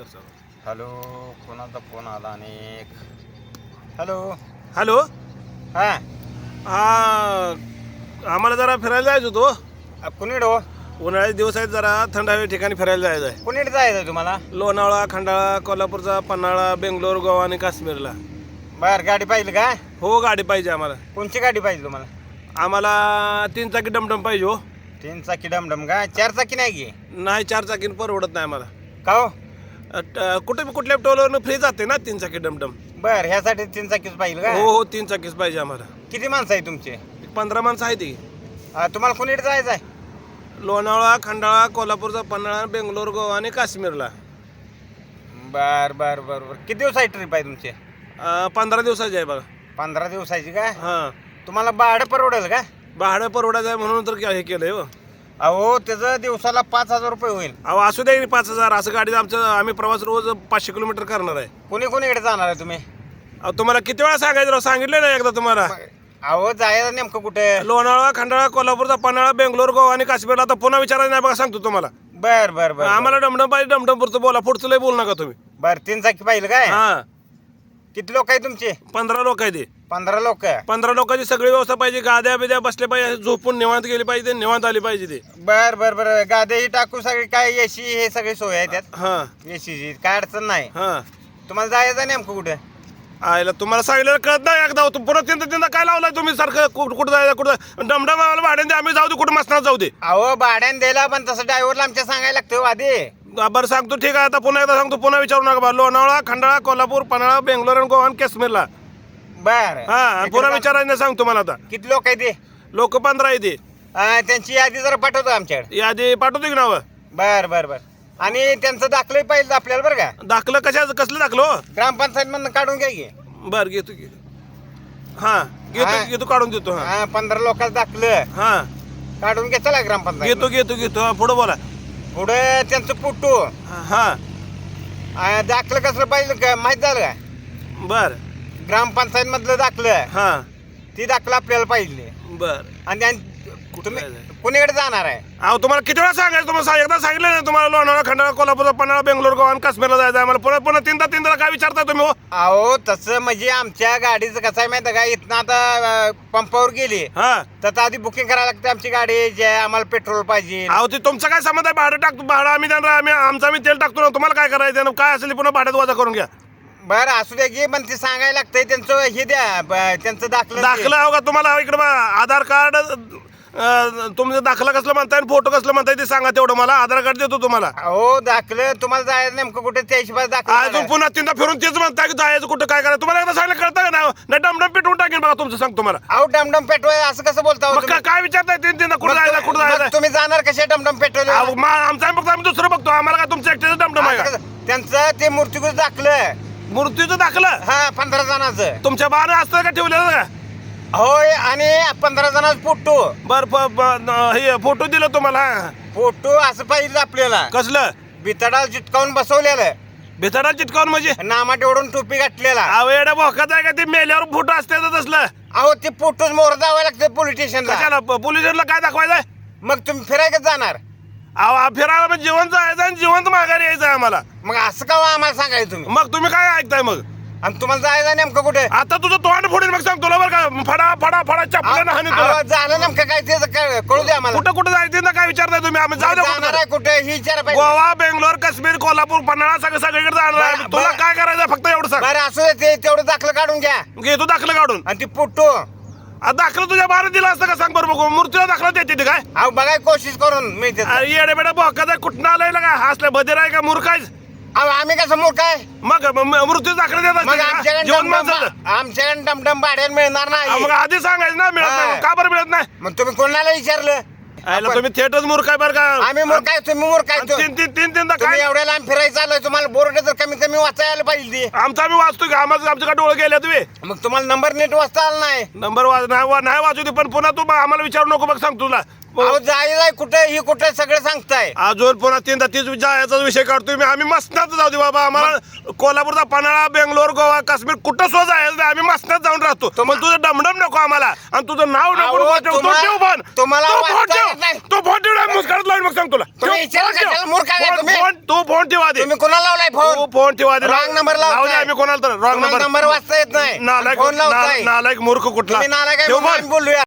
कर चालू. हॅलो कोणाचा फोन आला आणि हॅलो. हॅलो? हा. हा आम्हाला जरा फिरायला जायचं होतो कुणीड हो? उन्हाळ्याचे दिवस आहेत जरा थंड हवे ठिकाणी फिरायला जायचं आहे. कुणीड जायचं तुम्हाला? लोणावळा खंडाळा कोल्हापूरचा पन्हाळा बेंगलोर गोवा आणि काश्मीरला. बर गाडी पाहिजे का? हो गाडी पाहिजे आम्हाला. कोणची गाडी पाहिजे तुम्हाला? आम्हाला तीन चाकी डमडम पाहिजे हो. तीन चाकी डमडम का? चार चाकी नाही की? नाही चार चाकीन परवडत नाही आम्हाला. का हो? कुठे कुठल्या टोलवरनं फ्री जाते ना तीन चाकी डमडम. बर ह्यासाठी तीन चाकीच पाहिजे का? हो हो तीन चाकीच पाहिजे आम्हाला. किती माणसं आहे तुमचे? पंधरा माणसं आहे ती. अं, तुम्हाला कुणीड जायचं आहे लोणावळा खंडाळा कोल्हापूरचा पन्हाळा बेंगलोर गोवा आणि काश्मीरला. बर बर बर बर. किती दिवस आहे ट्रिप आहे तुमचे? अ, पंधरा दिवसाची आहे बघा. पंधरा दिवसाची का? हां. तुम्हाला भाडं परवडेल का? भाडं परवडायचं आहे म्हणून तर हे केलंय हो. अहो त्याचं दिवसाला पाच हजार रुपये होईल. अहो असू दे पाच हजार असं गाडी आमचं आम्ही प्रवास रोज पाचशे किलोमीटर करणार आहे. कुणी कुणीकडे जाणार आहे तुम्ही? अहो तुम्हाला किती वेळा सांगायचं राव? सांगितलं ना एकदा तुम्हाला. अहो जायचं नेमकं कुठे? लोणावळा खंडाळा कोल्हापूरचा पन्हाळा बेंगलोर गोवा आणि काश्मीरला आता पुन्हा विचारायचं नाही बघा सांगतो तुम्हाला. बर बर बर आम्हाला डमडम पाहिजे डमडम पुरतं बोला पुढचं लय बोलू नका तुम्ही. बर तीन चाकी पाहिजे काय? हा. किती लोक आहे तुमचे? पंधरा लोक आहे ते. पंधरा लोक? पंधरा लोकांची सगळी व्यवस्था पाहिजे. गाद्या बिद्या बसले पाहिजे. झोपून निवांत गेली पाहिजे निवांत आली पाहिजे ते. बर बर बर. गादे टाकू सगळी काय एसी हे सगळी सोय आहे त्यात? हा. एसीची काय अडचण नाही. हा. तुम्हाला जायचं नेमकं कुठे? आयला तुम्हाला सांगितलं कळत नाही एकदा. तू पुन्हा तीनदा तीनदा काय लावलाय तुम्ही? सारखं कुठं कुठं जायचं कुठं? डमडम भाड्याने आम्ही जाऊ दे कुठं मसनात जाऊ दे. अहो भाड्याने द्यायला पण तसं ड्रायव्हरला आमच्या सांगायला लागतं हो आधी. बरं सांगतो ठीक आहे. आता पुन्हा एकदा सांगतो पुन्हा विचारू नका बा. लोणावळा खंडाळा कोल्हापूर पन्हाळा बेंगलोर आणि गोवा आणि काश्मीरला. बर. हा आणि पुन्हा विचारायचं नाही सांगतो मला आता. किती लोक आहे ते? लोक पंधरा आहे ते. अं, त्यांची यादी जरा पाठवतो आमच्याकडे. यादी पाठवतो की नावं? बर बर बर. आणि त्यांचं दाखलंही पाहिजे आपल्याला बरं का? दाखलं कशाचं? कसलं दाखलं हो? ग्रामपंचायत मधून काढून घ्या की. बरं घेतो घेतो हा घेतो हा. घेतो काढून देतो हा. हा पंधरा लोकांचं दाखलं. हा. काढून घ्या चला ग्रामपंचायत घेतो घेतो घेतो. हा, पुढं बोला. पुढे त्यांचं पुट्टू हा. अं, दाखलं कसलं पाहिजे का? माहीत झालं का? बर. ग्रामपंचायत मधलं दाखलं. हा. ती दाखलं आपल्याला पाहिजे. बर. आणि त्यां- तुम्ही जायचं? कुणीकडे जाणार आहे? अहो तुम्हाला किती वेळा सांगायचं? तुम्हाला सांग- एकदा सांगितलं ना तुम्हाला लोणावळा खंडाळा कोल्हापूर पन्हाळा बेंगलोर गोवा आणि काश्मीरला जायचं आहे. मला पुन्हा पुन्हा तीनदा तीनदा काय विचारताय तुम्ही हो? अहो तसं म्हणजे आमच्या गाडीचं कसं आहे माहिती आहे का? इथनं आता अं, पंपावर गेली. हा. तर आधी बुकिंग करायला लागते आमची गाडी जे आम्हाला पेट्रोल पाहिजे. अहो ते तुमचं काय संबंध आहे? भाडं टाकतो भाडं आम्ही देणार आम्ही आमचं आम्ही तेल टाकतो ना तुम्हाला काय करायचं? आहे? काय असेल ते पुन्हा भाड्यात वजा करून घ्या. बरं असू द्या की पण ते सांगायला लागतंय त्यांचं हे द्या ब- त्यांचं दाखलं दाखला हो का? तुम्हाला इकडे बघा, आधार कार्ड तुमचं दाखला कसलं म्हणताय आणि फोटो कसलं म्हणताय ते सांगा तेवढं. मला आधार कार्ड देतो तुम्हाला. हो दाखलं. तुम्हाला जायचं नेमकं कुठे? त्या हिशोबात अजून दाखलं पुन्हा तीनदा फिरून तेच म्हणताय की जायचं कुठं काय करायचं? तुम्हाला एकदा सांगितलं कळतं का नाही? नाही डमडम पेटवून टाकेन बघा तुमचं सांग तुम्हाला. अहो डमडम पेट्रोल असं कसं बोलता हो मग तुम्ही? काय- काय विचारताय तीन तीनदा? कुठं मग जायचं तुम्ही- कुठं मग जायचं तुम्ही जाणार कसे डमडम पेट्रोल आमचं आम्ही बघतो आम्ही दुसरं बघतो. आम्हाला काय तुमचं एकट्याचं डमडम आहे का? त्यांचं ते मूर्तिकृत दाखलं? मूर्तीचं दाखलं? हा पंधरा जणांचं. तुमच्या बाण असतं का ठेवलेलं? का होय आणि पंधरा जणांचं फोटो. बर प- हे फोटो दिलं तुम्हाला? फोटो असं पाहिजे आपल्याला. कसलं? बितडाला चिटकावून बसवलेलं. भितडा चिटकावून म्हणजे? नामा ओढून टोपी घातलेला. अहो एवढ्या भोकात आहे का? ते मेल्यावर फोटो असते तर तसलं. अहो ते फोटोच मोर जावं लागतं पोलीस स्टेशनला. कशाला? पोलिसांना काय दाखवायचंय? मग तुम्ही फिरायचं जाणार. अहो आ- फिरायला म्हणजे जिवंत जायचं आणि जिवंत माघारी यायचं आहे आम्हाला. मग असं का हो आम्हाला सांगायचं तुम्ही? मग तुम्ही काय ऐकताय मग? आणि तुम्हाला जायचं नेमकं कुठे? आता तुझं तोंड फोडेल मग सांग तुला बरं का. फडा फडा फडा चपला हानी तुला झालं नेमकं काय ते कळू द्या आम्हाला. कुठं कुठं जायचं ना काय विचारताय तुम्ही? आम्ही जाऊ दे जाणार कुठं आहे कुठे? ही विचारा गोवा बेंगलोर काश्मीर कोल्हापूर पन्हाळा सगळं सगळीकडे जाणार आहे. बरं, तुला बरं. काय करायचं फक्त एवढं सांग. बरं असू ते तेवढं दाखलं काढून घ्या. घेतो दाखलं काढून. आणि ती आ, दाखलं तुझ्या बारा दिला असतं का? सांग बरं बघू. मूर्तीला दाखला देते ते काय? अहो बघाय कोशिश करून मिळते अरे येडे बेडे बोकाचा कुठं आलाय का हसल्या बधीर आहे का? मूर्ख आहेस? अहो आम्ही कसं मूर्ख काय मग मृत्यू दाखला देत मग असते का? आमच्याकडे माणसाचं. डमडम भाड्याने मिळणार नाही. मग आधी सांगायचं ना मिळत नाही. मग का बरं मिळत नाही? मग तुम्ही कोणाला विचारलं? आयला तुम्ही थिएटरच मूर्ख आहे बरं का? आम्ही आहे तुम्ही आहे आणि तीन तीन तीन तीनदा काय? एवढ्या लांब फिरायचं आलोय तुम्हाला बोर्ड तर कमी कमी वाचायला पाहिजे. आमचा आम्ही वाचतो की आम्हाला आमच्या डोळे गेले तुम्ही? मग तुम्हाला नंबर नीट वाचता आला नाही. नंबर वाज नाही वा- नाही वाचू दे पण पुन्हा तू आम्हाला विचारू नको बघ सांग तुला. अहो जाय कुठे ही कुठे सगळं सांगताय? अजून पुन्हा तीनदा तीच जायचा विषय काढतोय मी. आम्ही मसनात जाऊ दे बाबा. आम्हाला कोल्हापूरचा पन्हाळा बेंगलोर गोवा काश्मीर कुठं सुद्धा जायचं नाही. आम्ही मसनात जाऊन राहतो. मग तुझं डमडम नको आम्हाला. आणि तुझं नाव नको अहो, नको ठेव. तो तुम्हाला- ठेव पण तुम्हाला तो फोन वाचता ठेव. येत नाही. तो फोन ठेव मुस्करात लावून मग सांग तुला. तुम्ही ठेव, विचार फोन ठेव. कशाला मूर्ख आहे फोन- तुम्ही? फोन- तू फोन ठेवा तुम्ही कोणाला लावलाय तू फोन? फोन ठेवा लावू दे लावताय. आम्ही कोणाला तर रॉंग तुम्हाला नंबर. नंबर वाचता येत नाही. नालायक फोन लावताय. नालायक मूर्ख कुठला? तुम्ही नालायक आहे ठेव म्हणून फोन. आम्ही बोलूया.